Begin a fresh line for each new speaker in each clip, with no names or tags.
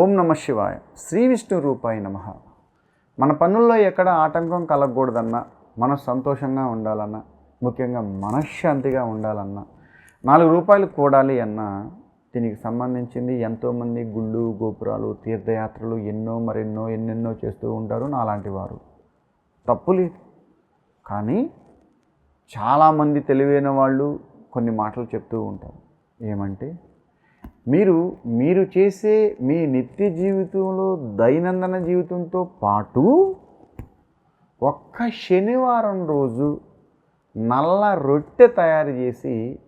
ఓం నమ శివాయ. శ్రీ విష్ణు రూపాయ నమ. మన పనుల్లో ఎక్కడ ఆటంకం కలగకూడదన్నా మనం సంతోషంగా ఉండాలన్నా ముఖ్యంగా మనశ్శాంతిగా ఉండాలన్నా నాలుగు రూపాయలు కూడాలి అన్నా దీనికి సంబంధించింది ఎంతోమంది గుళ్ళు గోపురాలు తీర్థయాత్రలు ఎన్నో మరెన్నో ఎన్నెన్నో చేస్తూ ఉంటారు నాలాంటి వారు. తప్పులేదు కానీ చాలామంది తెలివైన వాళ్ళు కొన్ని మాటలు చెప్తూ ఉంటారు. ఏమంటే మీరు మీరు చేసే మీ నిత్య జీవితంలో దైనందిన జీవితంతో పాటు ఒక్క శనివారం రోజు నల్ల రొట్టె తయారు చేసి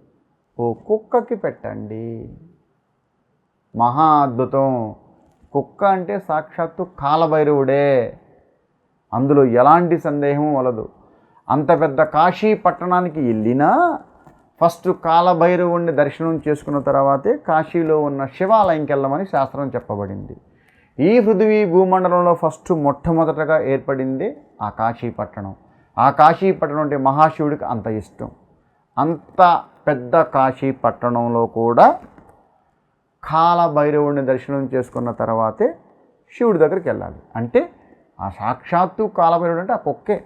ఓ కుక్కకి పెట్టండి. మహా అద్భుతం. కుక్క అంటే సాక్షాత్తు కాలభైరవుడే. అందులో ఎలాంటి సందేహం వలదు. అంత పెద్ద కాశీ పట్టణానికి వెళ్ళినా ఫస్ట్ కాలభైరవుణ్ణి దర్శనం చేసుకున్న తర్వాతే కాశీలో ఉన్న శివాలయంకి వెళ్ళమని శాస్త్రం చెప్పబడింది. ఈ పృథివీ భూమండలంలో ఫస్ట్ మొట్టమొదటగా ఏర్పడింది ఆ కాశీ పట్టణం. ఆ కాశీ పట్టణం అంటే మహాశివుడికి అంత ఇష్టం. అంత పెద్ద కాశీ పట్టణంలో కూడా కాలభైరవుడిని దర్శనం చేసుకున్న తర్వాతే శివుడి దగ్గరికి వెళ్ళాలి. అంటే ఆ సాక్షాత్తు కాలభైరవుడు అంటే ఆ కుక్కే.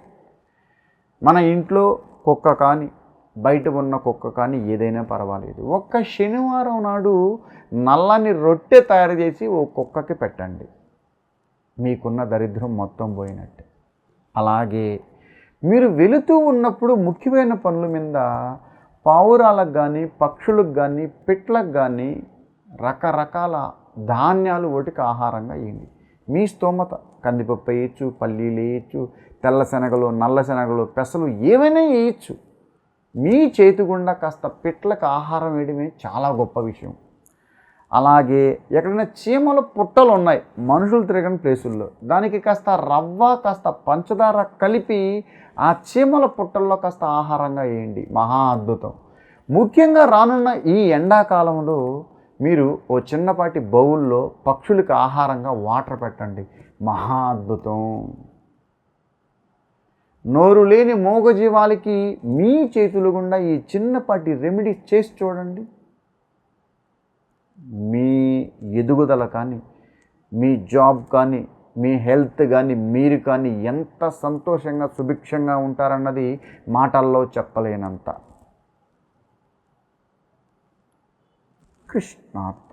మన ఇంట్లో కుక్క కానీ బయట ఉన్న కుక్క కానీ ఏదైనా పర్వాలేదు. ఒక్క శనివారం నాడు నల్లని రొట్టె తయారు చేసి ఓ కుక్కకి పెట్టండి. మీకున్న దరిద్రం మొత్తం పోయినట్టే. అలాగే మీరు వెళుతూ ఉన్నప్పుడు ముఖ్యమైన పనుల మీద పావురాలకు కానీ పక్షులకు కానీ పిట్లకు కానీ రకరకాల ధాన్యాలు ఒకటికి ఆహారంగా వేయండి మీ స్తోమత కందిపప్పు వేయచ్చు పల్లీలు వేయచ్చు తెల్ల శనగలు నల్ల శనగలు పెసలు ఏమైనా వేయచ్చు. మీ చేతి గుండా కాస్త పిట్లకు ఆహారం వేయడమే చాలా గొప్ప విషయం. అలాగే ఎక్కడైనా చీమల పుట్టలు ఉన్నాయి మనుషులు తిరగని ప్లేసుల్లో దానికి కాస్త రవ్వ కాస్త పంచదార కలిపి ఆ చీమల పుట్టల్లో కాస్త ఆహారంగా వేయండి. మహా అద్భుతం. ముఖ్యంగా రానున్న ఈ ఎండాకాలంలో మీరు ఓ చిన్నపాటి బౌల్లో పక్షులకు ఆహారంగా వాటర్ పెట్టండి. మహా అద్భుతం. నోరు లేని మూగజీవాలకి మీ చేతులు గుండా ఈ చిన్నపాటి రెమెడీ చేసి చూడండి. మీ ఎదుగుదల కానీ మీ జాబ్ కానీ మీ హెల్త్ కానీ మీరు కానీ ఎంత సంతోషంగా సుభిక్షంగా ఉంటారన్నది మాటల్లో చెప్పలేనంత. కృష్ణార్థం